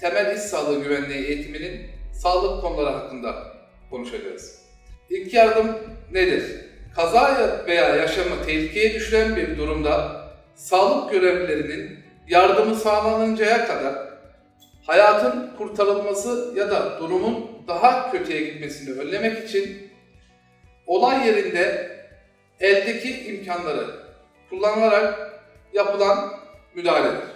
Temel iş sağlığı güvenliği eğitiminin sağlık konuları hakkında konuşacağız. İlk yardım nedir? Kaza veya yaşamı tehlikeye düşüren bir durumda sağlık görevlilerinin yardımı sağlanıncaya kadar hayatın kurtarılması ya da durumun daha kötüye gitmesini önlemek için olay yerinde eldeki imkanları kullanarak yapılan müdahaledir.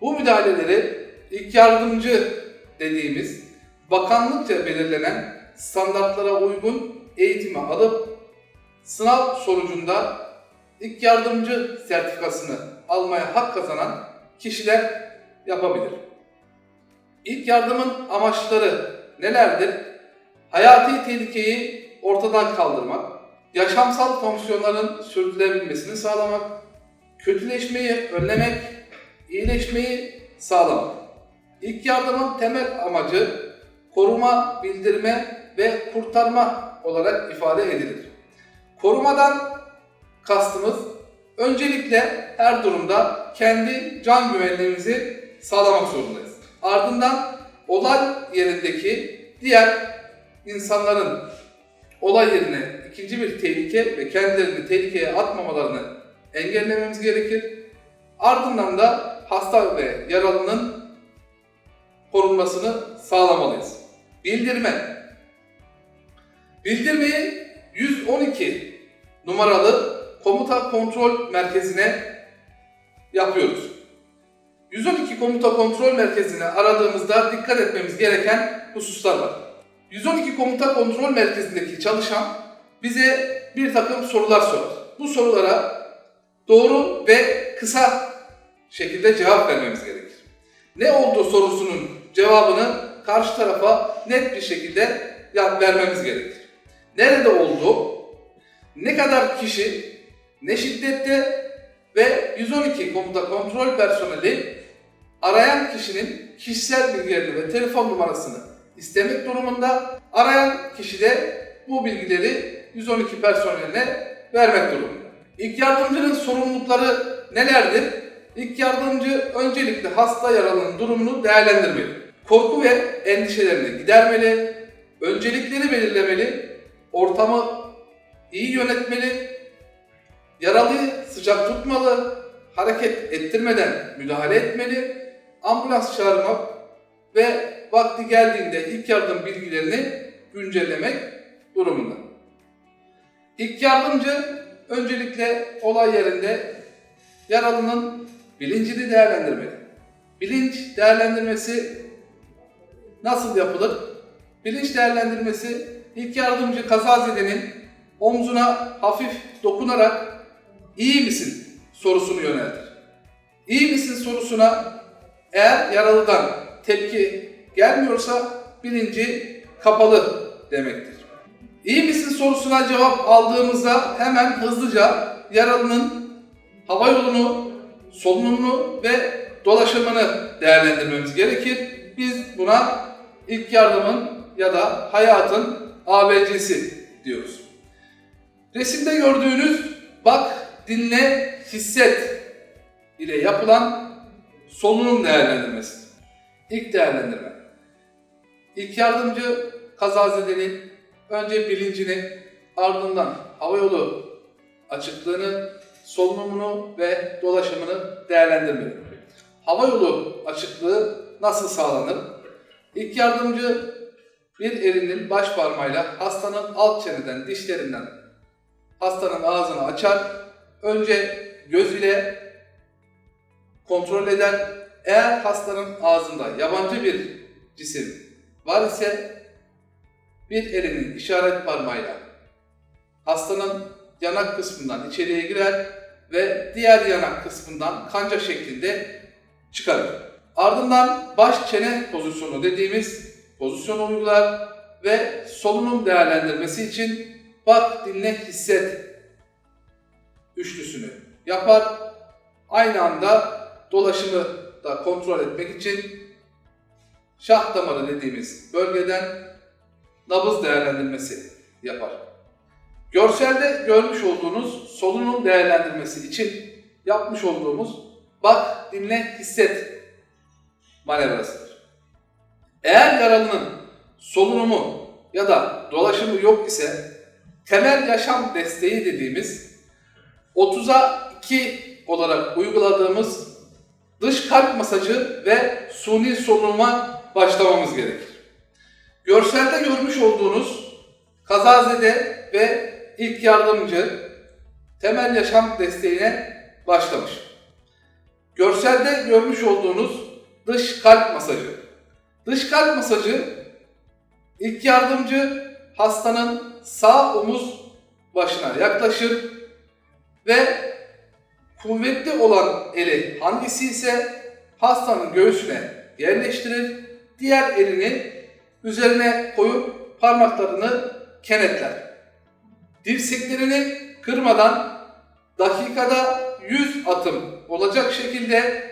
Bu müdahaleleri ilk yardımcı dediğimiz bakanlıkça belirlenen standartlara uygun eğitimi alıp sınav sonucunda ilk yardımcı sertifikasını almaya hak kazanan kişiler yapabilir. İlk yardımın amaçları nelerdir? Hayati tehlikeyi ortadan kaldırmak, yaşamsal fonksiyonların sürdürülebilmesini sağlamak, kötüleşmeyi önlemek, iyileşmeyi sağlamak. İlk yardımın temel amacı koruma, bildirme ve kurtarma olarak ifade edilir. Korumadan kastımız öncelikle her durumda kendi can güvenliğimizi sağlamak zorundayız. Ardından olay yerindeki diğer insanların olay yerine ikinci bir tehlike ve kendilerini tehlikeye atmamalarını engellememiz gerekir. Ardından da hasta ve yaralının korunmasını sağlamalıyız. Bildirme. Bildirmeyi 112 numaralı komuta kontrol merkezine yapıyoruz. 112 komuta kontrol merkezini aradığımızda dikkat etmemiz gereken hususlar var. 112 komuta kontrol merkezindeki çalışan bize bir takım sorular sorar. Bu sorulara doğru ve kısa şekilde cevap vermemiz gerekir. Ne olduğu sorusunun cevabını karşı tarafa net bir şekilde vermemiz gerekir. Nerede oldu? Ne kadar kişi, ne şiddette ve 112 komuta kontrol personeli arayan kişinin kişisel bilgilerini ve telefon numarasını istemek durumunda. Arayan kişi de bu bilgileri 112 personeline vermek durumunda. İlk yardımcının sorumlulukları nelerdir? İlk yardımcı öncelikle hasta yaralının durumunu değerlendirmeli. Korku ve endişelerini gidermeli, öncelikleri belirlemeli, ortamı iyi yönetmeli, yaralıyı sıcak tutmalı, hareket ettirmeden müdahale etmeli, ambulans çağırmak ve vakti geldiğinde ilk yardım bilgilerini güncellemek durumunda. İlk yardımcı öncelikle olay yerinde yaralının bilincini değerlendirmeli. Bilinç değerlendirmesi nasıl yapılır? Bilinç değerlendirmesi ilk yardımcı kazazedenin omzuna hafif dokunarak iyi misin sorusunu yöneltir. İyi misin sorusuna eğer yaralıdan tepki gelmiyorsa bilinci kapalı demektir. İyi misin sorusuna cevap aldığımızda hemen hızlıca yaralının hava yolunu, solunumunu ve dolaşımını değerlendirmemiz gerekir. Biz buna ilk yardımın ya da hayatın ABC'si diyoruz. Resimde gördüğünüz bak, dinle, hisset ile yapılan solunum değerlendirmesi. İlk değerlendirme. İlk yardımcı kazazedenin önce bilincini, ardından havayolu açıklığını, solunumunu ve dolaşımını değerlendirmeli. Havayolu açıklığı nasıl sağlanır? İlk yardımcı bir elinin baş parmağıyla hastanın alt çeneden, dişlerinden hastanın ağzını açar. Önce göz ile kontrol eder. Eğer hastanın ağzında yabancı bir cisim var ise bir elinin işaret parmağıyla hastanın yanak kısmından içeriye girer ve diğer yanak kısmından kanca şeklinde çıkarır. Ardından baş çene pozisyonu dediğimiz pozisyon uygular ve solunum değerlendirmesi için bak, dinle, hisset üçlüsünü yapar. Aynı anda dolaşımı da kontrol etmek için şah damarı dediğimiz bölgeden nabız değerlendirmesi yapar. Görselde görmüş olduğunuz solunum değerlendirmesi için yapmış olduğumuz bak, dinle, hisset manevrasıdır. Eğer yaralının solunumu ya da dolaşımı yok ise temel yaşam desteği dediğimiz 30'a 2 olarak uyguladığımız dış kalp masajı ve suni solunuma başlamamız gerekir. Görselde görmüş olduğunuz kazazede ve ilk yardımcı temel yaşam desteğine başlamış. Görselde görmüş olduğunuz dış kalp masajı. Dış kalp masajı ilk yardımcı hastanın sağ omuz başına yaklaşır ve kuvvetli olan eli hangisi ise hastanın göğsüne yerleştirir. Diğer elini üzerine koyup parmaklarını kenetler. Dirseklerini kırmadan dakikada 100 atım olacak şekilde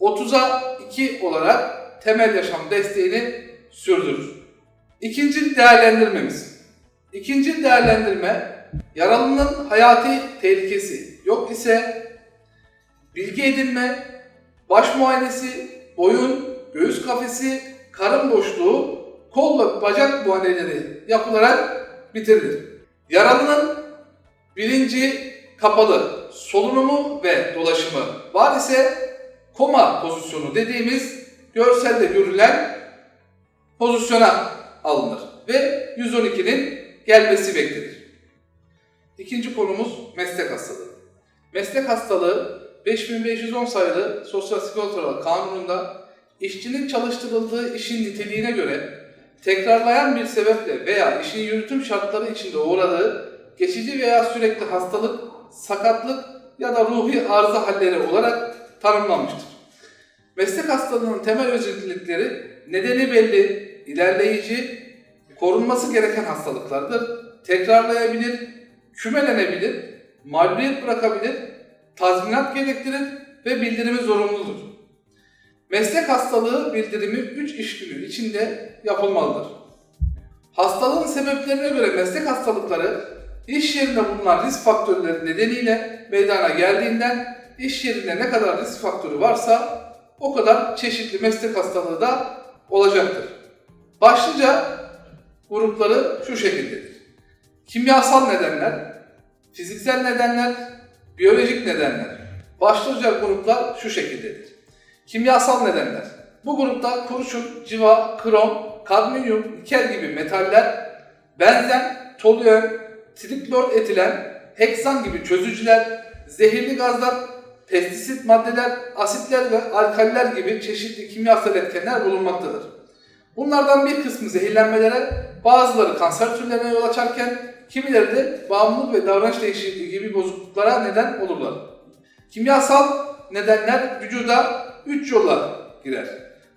30'a 2 olarak temel yaşam desteğini sürdürür. İkinci değerlendirmemiz. İkinci değerlendirme yaralının hayati tehlikesi yok ise bilgi edinme, baş muayenesi, boyun, göğüs kafesi, karın boşluğu, kol ve bacak muayeneleri yapılarak bitirilir. Yaralının bilinci kapalı, solunumu ve dolaşımı var ise koma pozisyonu dediğimiz görselde görülen pozisyona alınır ve 112'nin gelmesi beklenir. İkinci konumuz meslek hastalığı. Meslek hastalığı 5510 sayılı Sosyal Sigortalar Kanunu'nda işçinin çalıştırıldığı işin niteliğine göre tekrarlayan bir sebeple veya işin yürütüm şartları içinde uğradığı geçici veya sürekli hastalık, sakatlık ya da ruhi arıza halleri olarak tanımlanmıştır. Meslek hastalığının temel özellikleri nedeni belli, ilerleyici, korunması gereken hastalıklardır. Tekrarlayabilir, kümelenebilir, mağlubiyet bırakabilir, tazminat gerektirir ve bildirimi zorunludur. Meslek hastalığı bildirimi 3 iş günü içinde yapılmalıdır. Hastalığın sebeplerine göre meslek hastalıkları iş yerinde bulunan risk faktörleri nedeniyle meydana geldiğinden iş yerinde ne kadar risk faktörü varsa o kadar çeşitli meslek hastalığı da olacaktır. Başlıca grupları şu şekildedir. Kimyasal nedenler, fiziksel nedenler, biyolojik nedenler. Başlıca gruplar şu şekildedir. Kimyasal nedenler. Bu grupta kurşun, civa, krom, kadmiyum, nikel gibi metaller, benzen, toluen, triklor etilen, heksan gibi çözücüler, zehirli gazlar, pestisit maddeler, asitler ve alkaller gibi çeşitli kimyasal etkenler bulunmaktadır. Bunlardan bir kısmı zehirlenmelere, bazıları kanser türlerine yol açarken kimileri de bağımlılık ve davranış değişikliği gibi bozukluklara neden olurlar. Kimyasal nedenler vücuda 3 yolla girer.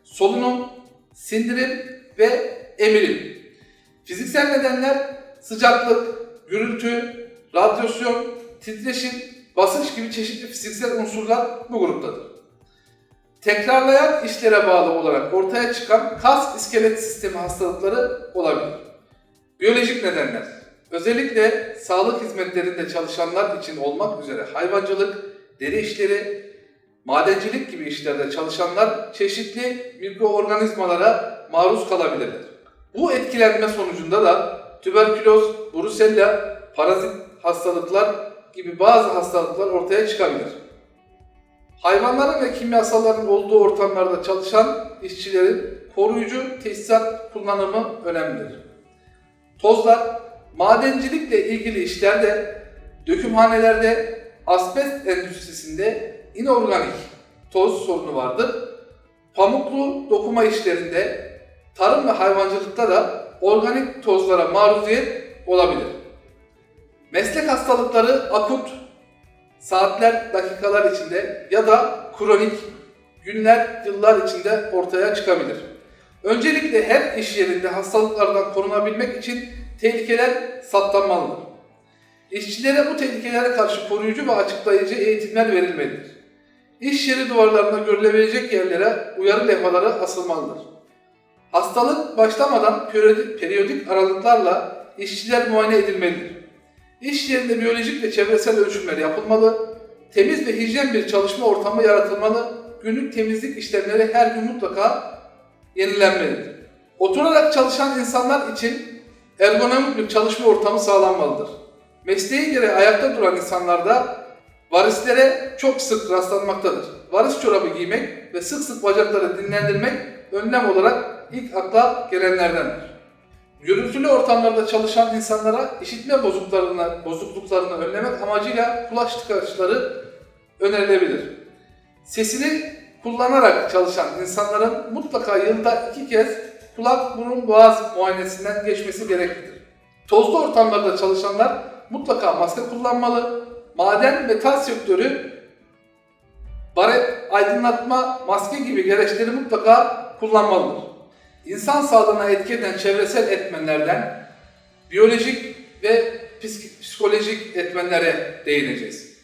Solunum, sindirim ve emilim. Fiziksel nedenler sıcaklık, gürültü, radyasyon, titreşim, basınç gibi çeşitli fiziksel unsurlar bu gruptadır. Tekrarlayan işlere bağlı olarak ortaya çıkan kas iskelet sistemi hastalıkları olabilir. Biyolojik nedenler. Özellikle sağlık hizmetlerinde çalışanlar için olmak üzere hayvancılık, deri işleri, madencilik gibi işlerde çalışanlar çeşitli mikroorganizmalara maruz kalabilirler. Bu etkilenme sonucunda da tüberküloz, brusella, parazit hastalıklar gibi bazı hastalıklar ortaya çıkabilir. Hayvanların ve kimyasalların olduğu ortamlarda çalışan işçilerin koruyucu tesisat kullanımı önemlidir. Tozlar, madencilikle ilgili işlerde, dökümhanelerde, asbest endüstrisinde inorganik toz sorunu vardır. Pamuklu dokuma işlerinde, tarım ve hayvancılıkta da organik tozlara maruziyet olabilir. Meslek hastalıkları akut, saatler, dakikalar içinde ya da kronik, günler, yıllar içinde ortaya çıkabilir. Öncelikle her iş yerinde hastalıklardan korunabilmek için tehlikeler saptanmalıdır. İşçilere bu tehlikelere karşı koruyucu ve açıklayıcı eğitimler verilmelidir. İş yeri duvarlarında görülebilecek yerlere uyarı levhaları asılmalıdır. Hastalık başlamadan periyodik, periyodik aralıklarla işçiler muayene edilmelidir. İş yerinde biyolojik ve çevresel ölçümler yapılmalı, temiz ve hijyen bir çalışma ortamı yaratılmalı, günlük temizlik işlemleri her gün mutlaka yenilenmelidir. Oturarak çalışan insanlar için ergonomik bir çalışma ortamı sağlanmalıdır. Mesleği gereği ayakta duran insanlarda varislere çok sık rastlanmaktadır. Varis çorabı giymek ve sık sık bacakları dinlendirmek önlem olarak ilk akla gelenlerdendir. Gürültülü ortamlarda çalışan insanlara işitme bozukluklarını, bozukluklarını önlemek amacıyla kulaç tıkaçları önerilebilir. Sesini kullanarak çalışan insanların mutlaka yılda iki kez kulak, burun, boğaz muayenesinden geçmesi gereklidir. Tozlu ortamlarda çalışanlar mutlaka maske kullanmalı. Maden, metal sektörü, baret, aydınlatma, maske gibi gereçleri mutlaka kullanmalıdır. İnsan sağlığına etki eden çevresel etmenlerden biyolojik ve psik- psikolojik etmenlere değineceğiz.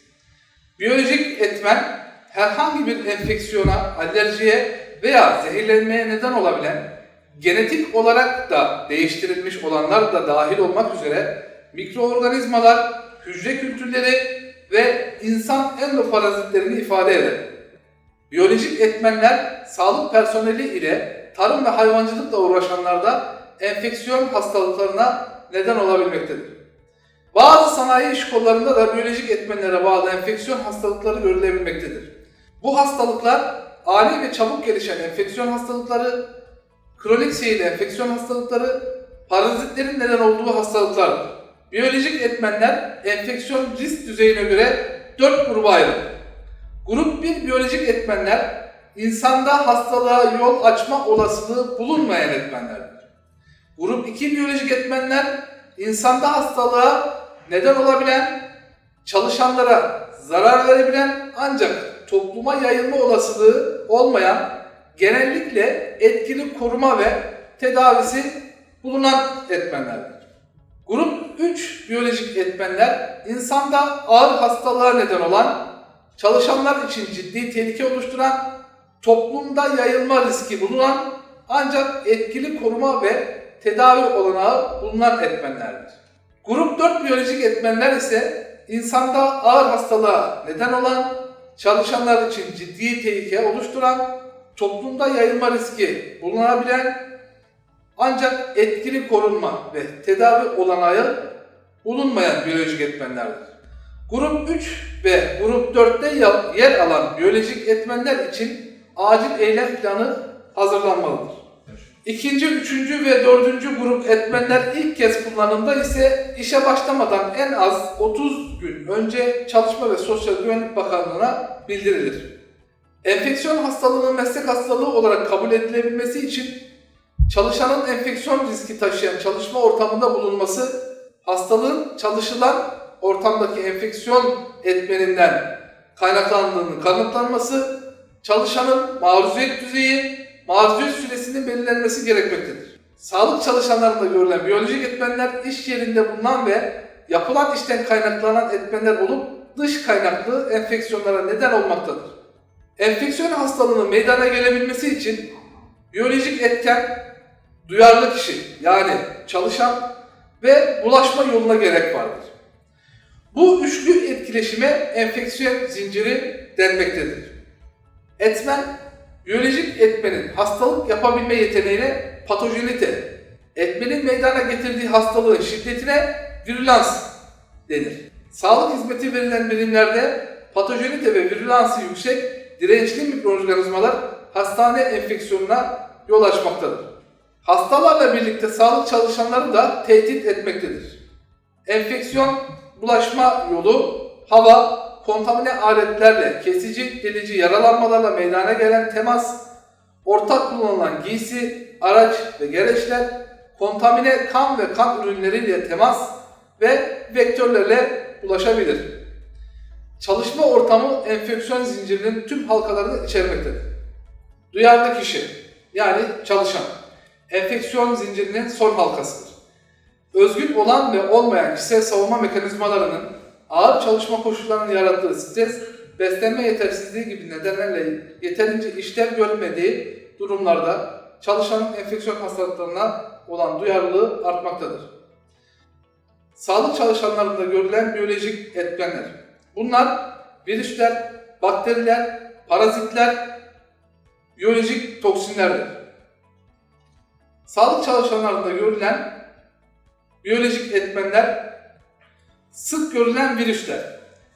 Biyolojik etmen herhangi bir enfeksiyona, alerjiye veya zehirlenmeye neden olabilen, genetik olarak da değiştirilmiş olanlar da dahil olmak üzere mikroorganizmalar, hücre kültürleri ve insan endoparazitlerini ifade eder. Biyolojik etmenler sağlık personeli ile tarım ve hayvancılıkla uğraşanlarda enfeksiyon hastalıklarına neden olabilmektedir. Bazı sanayi iş kollarında da biyolojik etmenlere bağlı enfeksiyon hastalıkları görülebilmektedir. Bu hastalıklar ani ve çabuk gelişen enfeksiyon hastalıkları, kronik seyirli enfeksiyon hastalıkları, parazitlerin neden olduğu hastalıklardır. Biyolojik etmenler enfeksiyon risk düzeyine göre 4 gruba ayrılır. Grup 1 biyolojik etmenler insanda hastalığa yol açma olasılığı bulunmayan etmenlerdir. Grup 2 biyolojik etmenler insanda hastalığa neden olabilen, çalışanlara zarar verebilen ancak topluma yayılma olasılığı olmayan, genellikle etkili koruma ve tedavisi bulunan etmenlerdir. Grup 3 biyolojik etmenler insanda ağır hastalığa neden olan, çalışanlar için ciddi tehlike oluşturan, toplumda yayılma riski bulunan ancak etkili koruma ve tedavi olanağı bulunan etmenlerdir. Grup 4 biyolojik etmenler ise insanda ağır hastalığa neden olan, çalışanlar için ciddi tehlike oluşturan, toplumda yayılma riski bulunabilen ancak etkili korunma ve tedavi olanağı bulunmayan biyolojik etmenlerdir. Grup 3 ve grup 4'te ya- yer alan biyolojik etmenler için acil eylem planı hazırlanmalıdır. İkinci, üçüncü ve dördüncü grup etmenler ilk kez kullanımda ise işe başlamadan en az 30 gün önce Çalışma ve Sosyal Güvenlik Bakanlığı'na bildirilir. Enfeksiyon hastalığının meslek hastalığı olarak kabul edilebilmesi için çalışanın enfeksiyon riski taşıyan çalışma ortamında bulunması, hastalığın çalışılan ortamdaki enfeksiyon etmeninden kaynaklandığını kanıtlanması, çalışanın maruziyet düzeyi, maruziyet süresinin belirlenmesi gerekmektedir. Sağlık çalışanlarında görülen biyolojik etmenler iş yerinde bulunan ve yapılan işten kaynaklanan etmenler olup dış kaynaklı enfeksiyonlara neden olmaktadır. Enfeksiyon hastalığının meydana gelebilmesi için biyolojik etken duyarlı kişi yani çalışan ve bulaşma yoluna gerek vardır. Bu üçlü etkileşime enfeksiyon zinciri denmektedir. Etmen, biyolojik etmenin hastalık yapabilme yeteneğine patojenite, etmenin meydana getirdiği hastalığın şiddetine virülans denir. Sağlık hizmeti verilen birimlerde patojenite ve virülansı yüksek dirençli mikroorganizmalar hastane enfeksiyonuna yol açmaktadır. Hastalarla birlikte sağlık çalışanları da tehdit etmektedir. Enfeksiyon bulaşma yolu, hava, kontamine aletlerle, kesici, delici yaralanmalarla meydana gelen temas, ortak kullanılan giysi, araç ve gereçler, kontamine kan ve kan ürünleriyle temas ve vektörlerle ulaşabilir. Çalışma ortamı enfeksiyon zincirinin tüm halkalarını içermektedir. Duyarlı kişi yani çalışan enfeksiyon zincirinin son halkasıdır. Özgün olan ve olmayan kişisel savunma mekanizmalarının ağır çalışma koşullarının yarattığı stres, beslenme yetersizliği gibi nedenlerle yeterince işlev görmediği durumlarda çalışanın enfeksiyon hastalıklarına olan duyarlılığı artmaktadır. Sağlık çalışanlarında görülen biyolojik etkenler. Bunlar virüsler, bakteriler, parazitler, biyolojik toksinlerdir. Sağlık çalışanlarında görülen biyolojik etmenler sık görülen virüsler,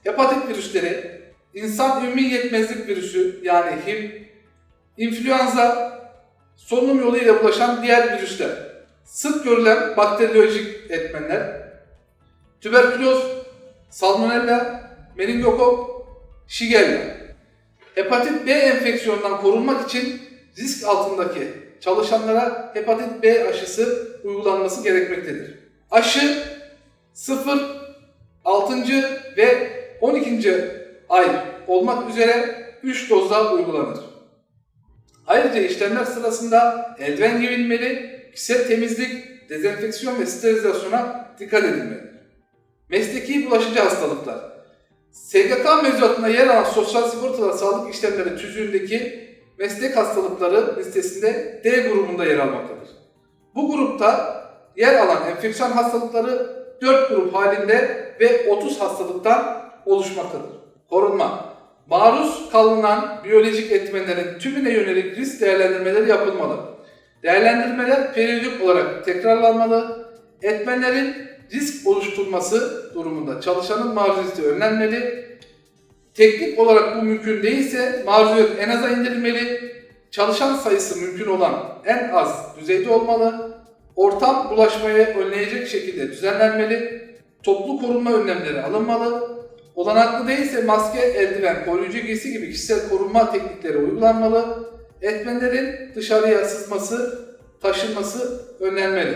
hepatit virüsleri, insan ümmi yetmezlik virüsü yani HIV, influenza, solunum yoluyla bulaşan diğer virüsler, sık görülen bakteriyolojik etmenler, tüberküloz, salmonella, meningokok, şigella. Hepatit B enfeksiyonundan korunmak için risk altındaki çalışanlara hepatit B aşısı uygulanması gerekmektedir. Aşı 0, 6. ve 12. ay olmak üzere 3 dozda uygulanır. Ayrıca işlemler sırasında eldiven giyilinmeli, kişisel temizlik, dezenfeksiyon ve sterilizasyona dikkat edilmelidir. Mesleki bulaşıcı hastalıklar. SGK mevzuatında yer alan Sosyal Sigortalar Sağlık İşlemleri tüzüğündeki meslek hastalıkları listesinde D grubunda yer almaktadır. Bu grupta yer alan enfeksiyon hastalıkları 4 grup halinde ve 30 hastalıktan oluşmaktadır. Korunma. Maruz kalınan biyolojik etmenlerin tümüne yönelik risk değerlendirmeleri yapılmalı. Değerlendirmeler periyodik olarak tekrarlanmalı. Etmenlerin risk oluşturması durumunda çalışanın maruziyeti önlenmeli. Teknik olarak bu mümkün değilse maruziyet en aza indirilmeli. Çalışan sayısı mümkün olan en az düzeyde olmalı. Ortam bulaşmayı önleyecek şekilde düzenlenmeli. Toplu korunma önlemleri alınmalı. Olanaklı değilse maske, eldiven, koruyucu giysi gibi kişisel korunma teknikleri uygulanmalı. Etmenlerin dışarıya sızması, taşınması önlenmeli.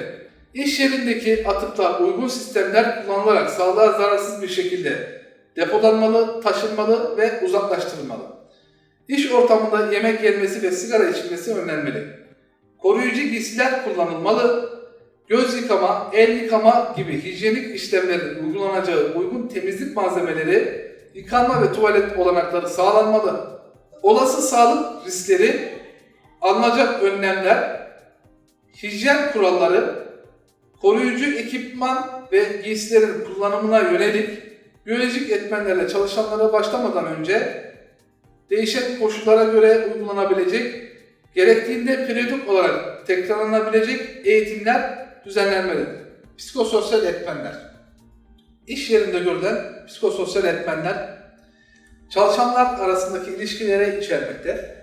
İş yerindeki atıklar uygun sistemler kullanılarak sağlığa zararsız bir şekilde depolanmalı, taşınmalı ve uzaklaştırılmalı. İş ortamında yemek yenmesi ve sigara içilmesi önlenmeli. Koruyucu giysiler kullanılmalı. Göz yıkama, el yıkama gibi hijyenik işlemlerin uygulanacağı uygun temizlik malzemeleri, yıkanma ve tuvalet olanakları sağlanmalı. Olası sağlık riskleri, alınacak önlemler, hijyen kuralları, koruyucu ekipman ve giysilerin kullanımına yönelik biyolojik etmenlerle çalışanlara başlamadan önce değişen koşullara göre uygulanabilecek, gerektiğinde periyodik olarak tekrarlanabilecek eğitimler düzenlenmelidir. Psikososyal etmenler. İş yerinde görülen psikososyal etmenler çalışanlar arasındaki ilişkilere içermekte.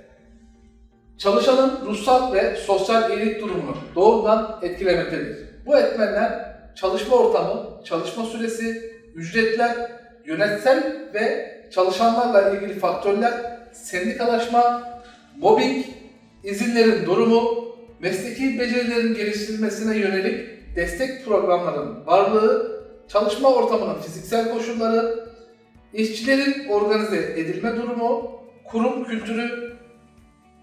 Çalışanın ruhsal ve sosyal iyilik durumunu doğrudan etkilemektedir. Bu etmenler çalışma ortamı, çalışma süresi, ücretler, yönetsel ve çalışanlarla ilgili faktörler, sendikalaşma, mobbing, izinlerin durumu, mesleki becerilerin geliştirilmesine yönelik destek programlarının varlığı, çalışma ortamının fiziksel koşulları, işçilerin organize edilme durumu, kurum kültürü,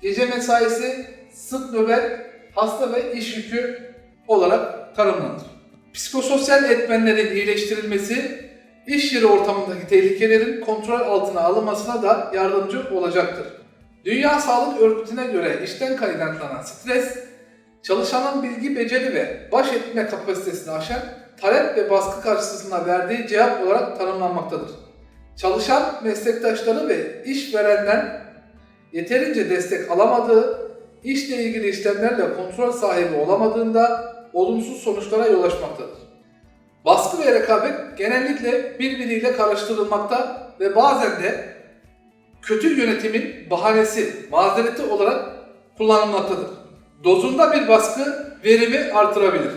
gece mesaisi, sık nöbet, hasta ve iş yükü olarak tanımlanır. Psikososyal etmenlerin iyileştirilmesi, iş yeri ortamındaki tehlikelerin kontrol altına alınmasına da yardımcı olacaktır. Dünya Sağlık Örgütü'ne göre işten kaynaklanan stres, çalışanın bilgi, beceri ve baş etme kapasitesini aşan talep ve baskı karşısında verdiği cevap olarak tanımlanmaktadır. Çalışan meslektaşları ve işverenden yeterince destek alamadığı, işle ilgili işlemlerle kontrol sahibi olamadığında olumsuz sonuçlara yol açmaktadır. Baskı ve rekabet genellikle birbiriyle karıştırılmakta ve bazen de kötü yönetimin bahanesi, mazereti olarak kullanılmaktadır. Dozunda bir baskı verimi artırabilir.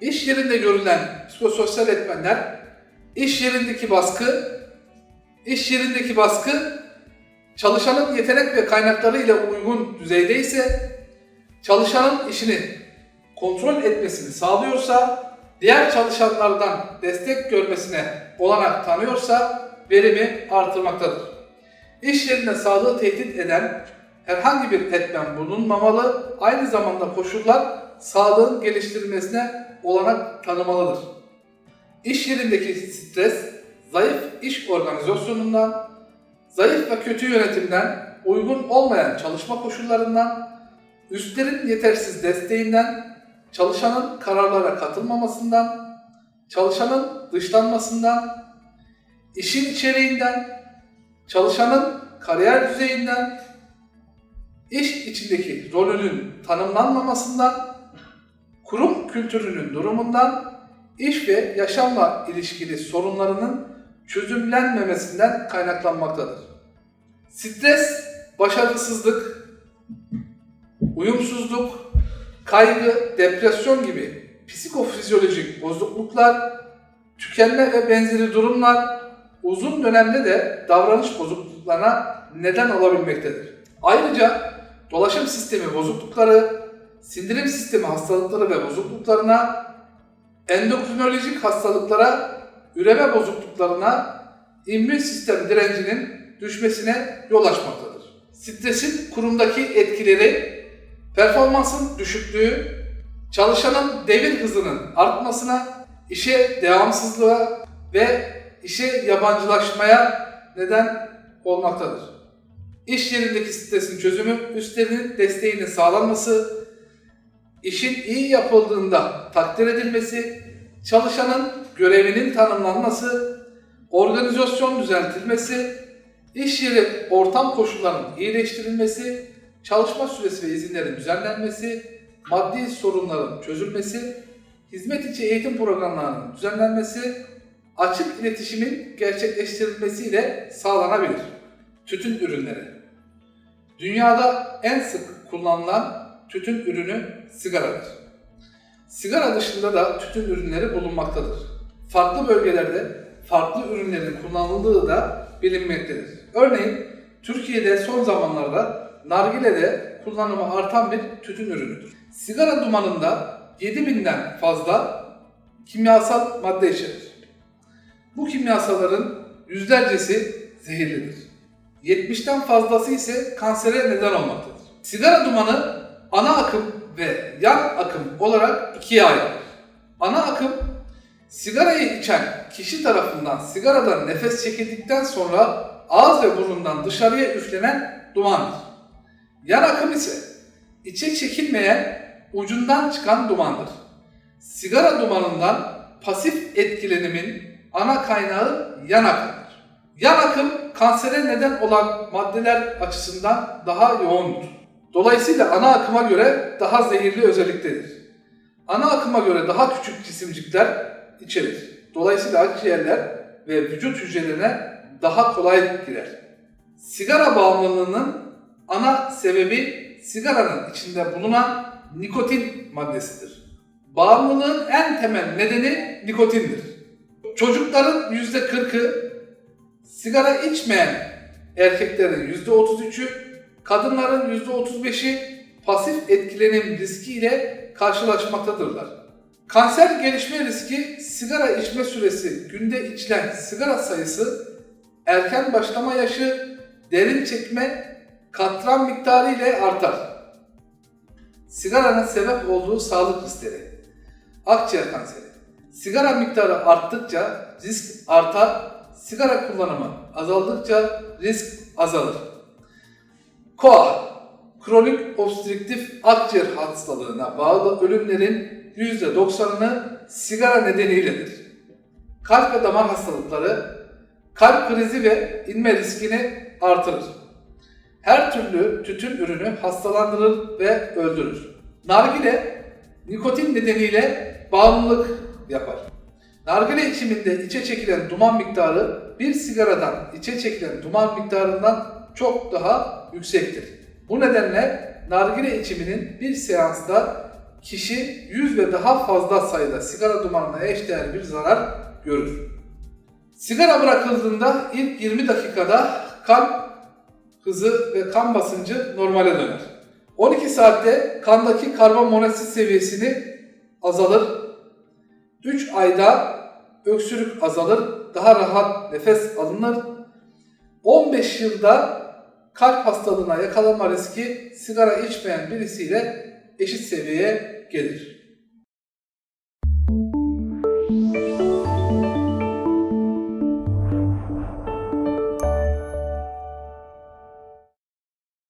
İş yerinde görülen psikososyal etmenler, iş yerindeki baskı, iş yerindeki baskı çalışanın yetenek ve kaynakları ile uygun düzeyde ise çalışanın işini kontrol etmesini sağlıyorsa, diğer çalışanlardan destek görmesine olanak tanıyorsa verimi artırmaktadır. İş yerinde sağlığı tehdit eden herhangi bir etmen bulunmamalı, aynı zamanda koşullar sağlığın geliştirilmesine olanak tanımalıdır. İş yerindeki stres, zayıf iş organizasyonundan, zayıf ve kötü yönetimden, uygun olmayan çalışma koşullarından, üstlerin yetersiz desteğinden, çalışanın kararlara katılmamasından, çalışanın dışlanmasından, işin içeriğinden, çalışanın kariyer düzeyinden, iş içindeki rolünün tanımlanmamasından, kurum kültürünün durumundan, iş ve yaşamla ilişkili sorunlarının çözümlenmemesinden kaynaklanmaktadır. Stres, başarısızlık, uyumsuzluk, kaygı, depresyon gibi psikofizyolojik bozukluklar, tükenme ve benzeri durumlar uzun dönemde de davranış bozukluklarına neden olabilmektedir. Ayrıca dolaşım sistemi bozuklukları, sindirim sistemi hastalıkları ve bozukluklarına, endokrinolojik hastalıklara, üreme bozukluklarına, immün sistem direncinin düşmesine yol açmaktadır. Stresin kurumdaki etkileri, performansın düşüklüğü, çalışanın devir hızının artmasına, işe devamsızlığa ve işe yabancılaşmaya neden olmaktadır. İş yerindeki stresin çözümü, üstlerinin desteğinin sağlanması, işin iyi yapıldığında takdir edilmesi, çalışanın görevinin tanımlanması, organizasyon düzeltilmesi, iş yeri ortam koşullarının iyileştirilmesi, çalışma süresi ve izinlerin düzenlenmesi, maddi sorunların çözülmesi, hizmet içi eğitim programlarının düzenlenmesi, açık iletişimin gerçekleştirilmesiyle sağlanabilir. Tütün ürünleri. Dünyada en sık kullanılan tütün ürünü sigaradır. Sigara dışında da tütün ürünleri bulunmaktadır. Farklı bölgelerde farklı ürünlerin kullanıldığı da bilinmektedir. Örneğin Türkiye'de son zamanlarda nargilede kullanımı artan bir tütün ürünüdür. Sigara dumanında 7000'den fazla kimyasal madde içerir. Bu kimyasalların yüzlercesi zehirlidir. 70'ten fazlası ise kansere neden olmaktadır. Sigara dumanı ana akım ve yan akım olarak ikiye ayrılır. Ana akım, sigarayı içen kişi tarafından sigaradan nefes çekildikten sonra ağız ve burundan dışarıya üflenen dumandır. Yan akım ise içe çekilmeyen ucundan çıkan dumandır. Sigara dumanından pasif etkilenimin ana kaynağı yan akımdır. Yan akım kansere neden olan maddeler açısından daha yoğundur. Dolayısıyla ana akıma göre daha zehirli özelliktedir. Ana akıma göre daha küçük cisimcikler içerir. Dolayısıyla akciğerler ve vücut hücrelerine daha kolay girer. Sigara bağımlılığının ana sebebi sigaranın içinde bulunan nikotin maddesidir. Bağımlılığın en temel nedeni nikotindir. Çocukların %40'ı sigara içmeyen erkeklerin %33'ü, kadınların %35'i pasif etkilenim riskiyle karşılaşmaktadırlar. Kanser gelişme riski sigara içme süresi, günde içilen sigara sayısı, erken başlama yaşı, derin çekme, katran miktarı ile artar. Sigaranın sebep olduğu sağlık riskleri. Akciğer kanseri. Sigara miktarı arttıkça risk artar, sigara kullanımı azaldıkça risk azalır. KOA, kronik obstrüktif akciğer hastalığına bağlı ölümlerin %90'ını sigara nedeniyledir. Kalp ve damar hastalıkları, kalp krizi ve inme riskini artırır. Her türlü tütün ürünü hastalandırır ve öldürür. Nargile, nikotin nedeniyle bağımlılık yapar. Nargile içiminde içe çekilen duman miktarı bir sigaradan içe çekilen duman miktarından çok daha yüksektir. Bu nedenle nargile içiminin bir seansta kişi 100 ve daha fazla sayıda sigara dumanına eşdeğer bir zarar görür. Sigara bırakıldığında ilk 20 dakikada kalp hızı ve kan basıncı normale döner. 12 saatte kandaki karbon monoksit seviyesini azalır. 3 ayda öksürük azalır, daha rahat nefes alınır. 15 yılda kalp hastalığına yakalanma riski sigara içmeyen birisiyle eşit seviyeye gelir.